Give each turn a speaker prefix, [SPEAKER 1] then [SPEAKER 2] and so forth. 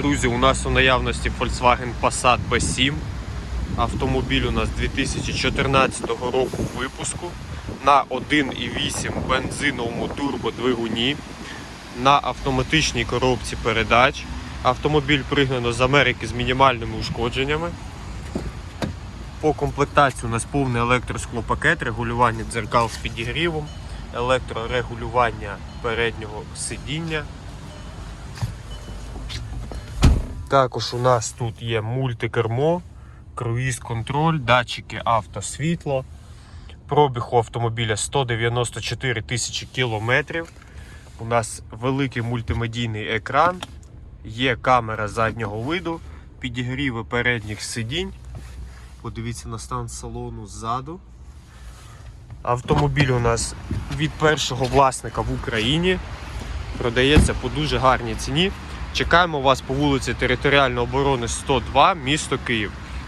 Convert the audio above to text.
[SPEAKER 1] Друзі, у нас у наявності Volkswagen Passat B7. Автомобіль у нас 2014 року випуску на 1,8 бензиновому турбодвигуні на автоматичній коробці передач. Автомобіль пригнано з Америки з мінімальними ушкодженнями. По комплектації у нас повний електросклопакет, регулювання дзеркал з підігрівом, електрорегулювання переднього сидіння. Також у нас тут є мультикермо, круїз-контроль, датчики автосвітло. Пробіг у автомобіля 194 тисячі кілометрів. У нас великий мультимедійний екран, є камера заднього виду, підігріви передніх сидінь. Подивіться на стан салону ззаду. Автомобіль у нас від першого власника в Україні. Продається по дуже гарній ціні. Чекаємо вас по вулиці Територіальної оборони 102, місто Київ.